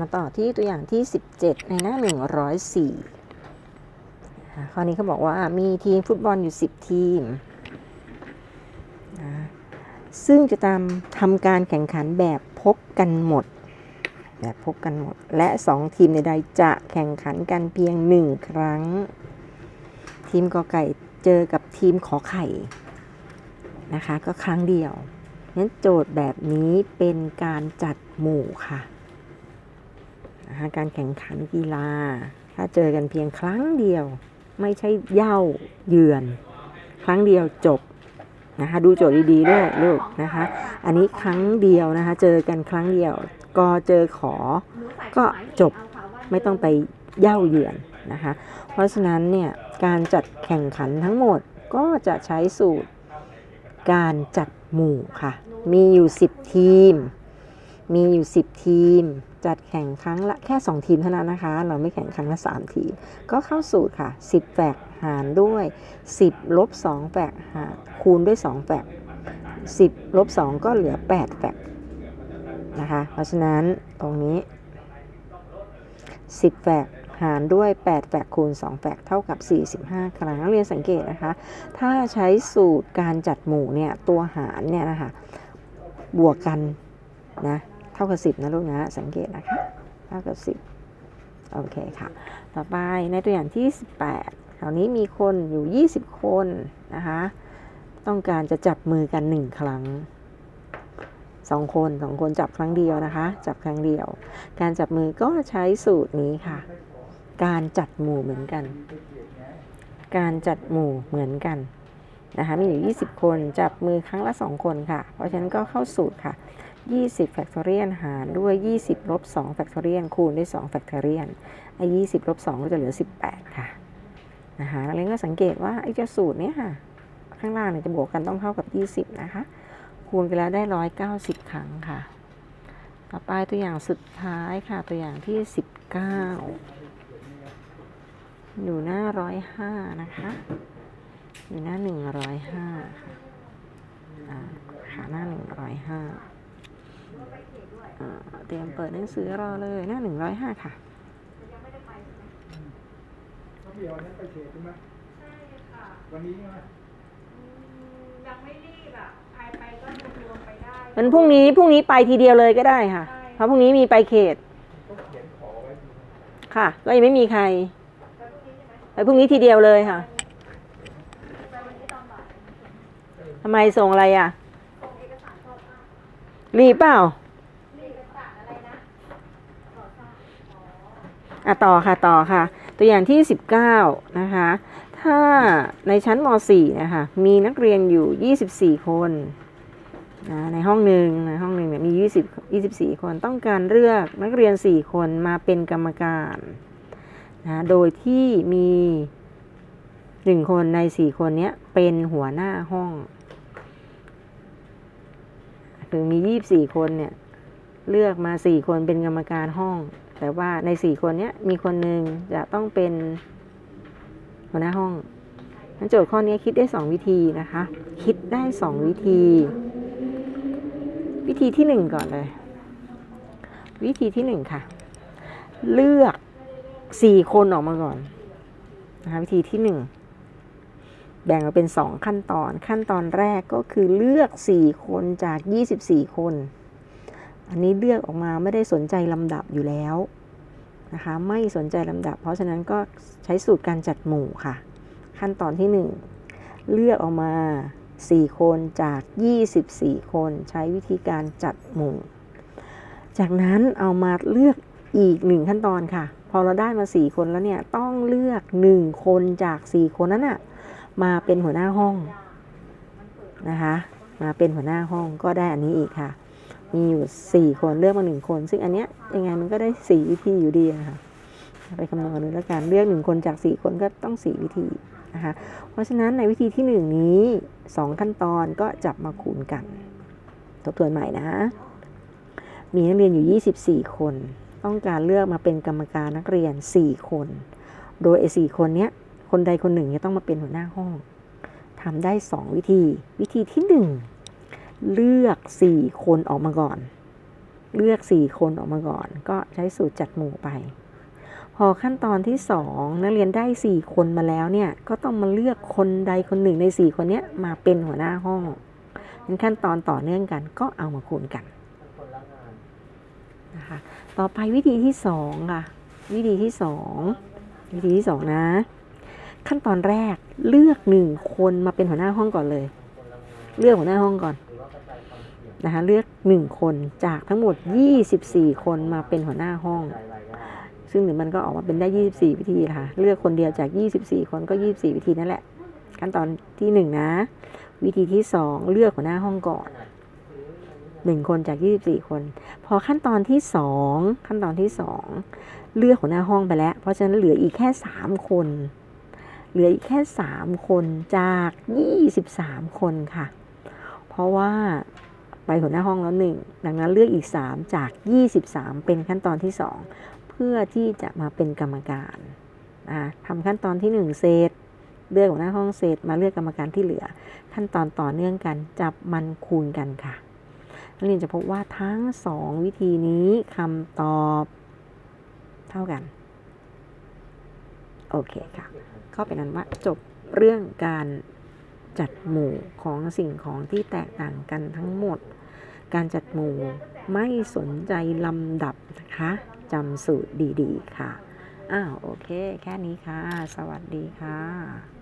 มาต่อที่ตัวอย่างที่ 17 ในหน้า 104อ่าข้อนี้เขาบอกว่ามีทีมฟุตบอลอยู่ 10 ทีม ซึ่งจะตามทำการแข่งขันแบบพบกันหมด แบบพบกันหมด และ 2 ทีมใดๆจะแข่งขันกันเพียง 1 ครั้ง ทีมกอไก่เจอกับทีมขอไข่นะคะ ก็ครั้งเดียวงั้นโจทย์แบบนี้เป็นการจัดหมู่ค่ะ นะคะการแข่งขันกีฬา ถ้าเจอกันเพียงครั้งเดียว ไม่ใช่เย่าเยือน ครั้งเดียวจบนะคะดูโจทย์ดีๆด้วยลูกนะคะ อันนี้ครั้งเดียวนะคะ เจอกันครั้งเดียว ก็เจอขอก็จบไม่ต้องไปเย่าเยือนนะคะ เพราะฉะนั้นเนี่ยการจัดแข่งขันทั้งหมดก็จะใช้สูตรการจัดหมู่ค่ะ มีอยู่ 10 ทีม มีอยู่ 10 ทีม จัดแข่งครั้งละแค่ 2 ทีมเท่านั้นนะคะ เราไม่แข่งครั้งละ 3 ทีม ก็เข้าสูตรค่ะ 10แฝกหารด้วย 10ลบ2แฝกหารคูณด้วย 2แฝก10ลบ2ก็เหลือ 8แฝกนะคะ เพราะฉะนั้นตรงนี้ 10แฝกหารด้วย 8แฝกคูณ 2แฝกเท่ากับ 45 ครั้งนักเรียนสังเกตนะคะ ถ้าใช้สูตรการจัดหมู่เนี่ย ตัวหารเนี่ยนะคะ บวกกันนะ เท่ากับ 10 นะลูกนะ สังเกตนะคะ เท่ากับ 10 โอเคค่ะ ต่อไปในตัวอย่างที่ 18คราวนี้มีคนอยู่ 20 คนนะคะ ต้องการจะจับมือกัน 1 ครั้ง2คน2คนจับครั้งเดียวนะคะ จับครั้งเดียว การจับมือก็ใช้สูตรนี้ค่ะ การจัดหมู่เหมือนกัน การจัดหมู่เหมือนกันนะคะมีอยู่ 20 คนจับมือครั้งละ 2 คนค่ะ เพราะฉะนั้นก็เข้าสูตรค่ะ 20แฟกทอเรียนหารด้วย 20ลบ2แฟกทอเรียนคูณด้วย2แฟกทอเรียนไอ้ 20ลบ2ก็จะเหลือ 18 ค่ะนะคะนักเรียนก็สังเกตว่าไอ้เจ้าสูตรเนี้ยค่ะ ข้างล่างเนี่ยจะบวกกันต้องเท่ากับ 20 นะคะ คูณกันแล้วได้ 190 ครั้งค่ะ ต่อไปตัวอย่างสุดท้ายค่ะ ตัวอย่างที่ 19 อยู่หน้า 105 นะคะ อยู่หน้า 105 ค่ะ อ่า ขาหน้า 105อ่า เตรียมเปิดหนังสือรอเลยหน้า105ค่ะเขาเดียวนั้นไปเขตใช่ไหมใช่ค่ะ วันนี้ใช่ไหมอืมยังไม่รีบอะใครไปก็รวมๆไปได้มันพรุ่งนี้พรุ่งนี้ไปทีเดียวเลยก็ได้ค่ะ เพราะพรุ่งนี้มีไปเขตต้องเขียนขอไว้ดูค่ะ ก็ยังไม่มีใครแล้วพรุ่งนี้ใช่ไหมไปพรุ่งนี้ทีเดียวเลยค่ะไปวันนี้ตอนบ่ายทำไมส่งอะไรอะส่งเอกสารเข้าบ้านรีบเปล่า นี่เอกสารอะไรนะขอทราบอ๋อ อะต่อค่ะต่อค่ะ ตัวอย่างที่ 19 นะคะ ถ้าในชั้นม .4 นะคะมีนักเรียนอยู่ 24 คนนะในห้องหนึ่งในห้องหนึ่งเนี่ยมี 20 24 คนต้องการเลือกนักเรียน 4 คนมาเป็นกรรมการนะโดยที่มี 1 คนใน 4 คนเนี้ยเป็นหัวหน้าห้องคือมี 24 คนเนี่ยเลือกมา 4 คนเป็นกรรมการห้อง แต่ว่าใน4คนเนี้ยมีคนหนึ่งจะต้องเป็นหัวหน้าห้องงั้นโจทย์ข้อนี้คิดได้2วิธีนะคะ คิดได้2วิธี วิธีที่1ก่อนเลย วิธีที่1ค่ะ เลือก4คนออกมาก่อนนะคะวิธีที่1แบ่งออกเป็น2ขั้นตอน ขั้นตอนแรกก็คือเลือก4คนจาก24คน อันนี้เลือกออกมาไม่ได้สนใจลำดับอยู่แล้วนะคะ ไม่สนใจลำดับ เพราะฉะนั้นก็ใช้สูตรการจัดหมู่ค่ะ ขั้นตอนที่ 1 เลือกออกมา 4 คนจาก 24 คนใช้วิธีการจัดหมู่ จากนั้นเอามาเลือกอีกหนึ่งขั้นตอนค่ะ พอเราได้มา 4 คนแล้วเนี่ย ต้องเลือก 1 คนจาก 4 คนนั้นอะมาเป็นหัวหน้าห้องนะคะ มาเป็นหัวหน้าห้องก็ได้อันนี้อีกค่ะ มีอยู่ 4 คนเลือกมา 1 คน ซึ่งอันเนี้ยยังไงมันก็ได้ 4 วิธีอยู่ดีอะค่ะไปคำนวณดูแล้วกันเลือก 1 คนจาก 4 คนก็ต้อง 4 วิธีนะคะเพราะฉะนั้นในวิธีที่ 1 นี้ 2 ขั้นตอนก็จับมาคูณกัน ทบทวนใหม่นะ มีนักเรียนอยู่ 24 คน ต้องการเลือกมาเป็นกรรมการนักเรียน 4 คน โดยไอ้4คนเนี้ยคนใดคนหนึ่งจะต้องมาเป็นหัวหน้าห้องทำได้ 2 วิธี วิธีที่ 1 เลือก 4 คนออกมาก่อน เลือกสี่คนออกมาก่อน ก็ใช้สูตรจัดหมู่ไป พอขั้นตอนที่สองนักเรียนได้สี่คนมาแล้วเนี่ย ก็ต้องมาเลือกคนใดคนหนึ่งในสี่คนเนี้ยมาเป็นหัวหน้าห้องงั้นขั้นตอนต่อเนื่องกันก็เอามาคูณกันนะคะต่อไปวิธีที่สองค่ะ วิธีที่สองวิธีที่สองนะ ขั้นตอนแรกเลือกหนึ่งคนมาเป็นหัวหน้าห้องก่อนเลย เลือกหัวหน้าห้องก่อน นะคะเลือกหนึ่งคนจากทั้งหมด 24 คนมาเป็นหัวหน้าห้อง ซึ่งหรือมันก็ออกมาเป็นได้ 24 วิธีค่ะเลือกคนเดียวจาก 24 คนก็ 24 วิธีนั่นแหละ ขั้นตอนที่หนึ่งนะ วิธีที่สองเลือกหัวหน้าห้องก่อนหนึ่งคนจาก 24 คน พอขั้นตอนที่สองขั้นตอนที่สองเลือกหัวหน้าห้องไปแล้ว เพราะฉะนั้นเหลืออีกแค่สามคน เหลืออีกแค่สามคนจาก 23 คนค่ะ เพราะว่า ไปหัวหน้าห้องแล้วหนึ่งดังนั้นเลือกอีก 3 จาก 23 เป็นขั้นตอนที่ 2 เพื่อที่จะมาเป็นกรรมการอ่าทำขั้นตอนที่ 1 เสร็จเลือกหัวหน้าห้องเสร็จมาเลือกกรรมการที่เหลือ ขั้นตอนต่อเนื่องกันจับมันคูณกันค่ะนักเรียนจะพบว่าทั้ง 2 วิธีนี้คำตอบเท่ากัน โอเคค่ะก็เป็นนั้นว่าจบเรื่องการ จัดหมู่ของสิ่งของที่แตกต่างกันทั้งหมด การจัดหมู่ไม่สนใจลำดับนะคะจำสูตรดี ๆ ค่ะ อ้าว โอเค แค่นี้ค่ะ สวัสดีค่ะ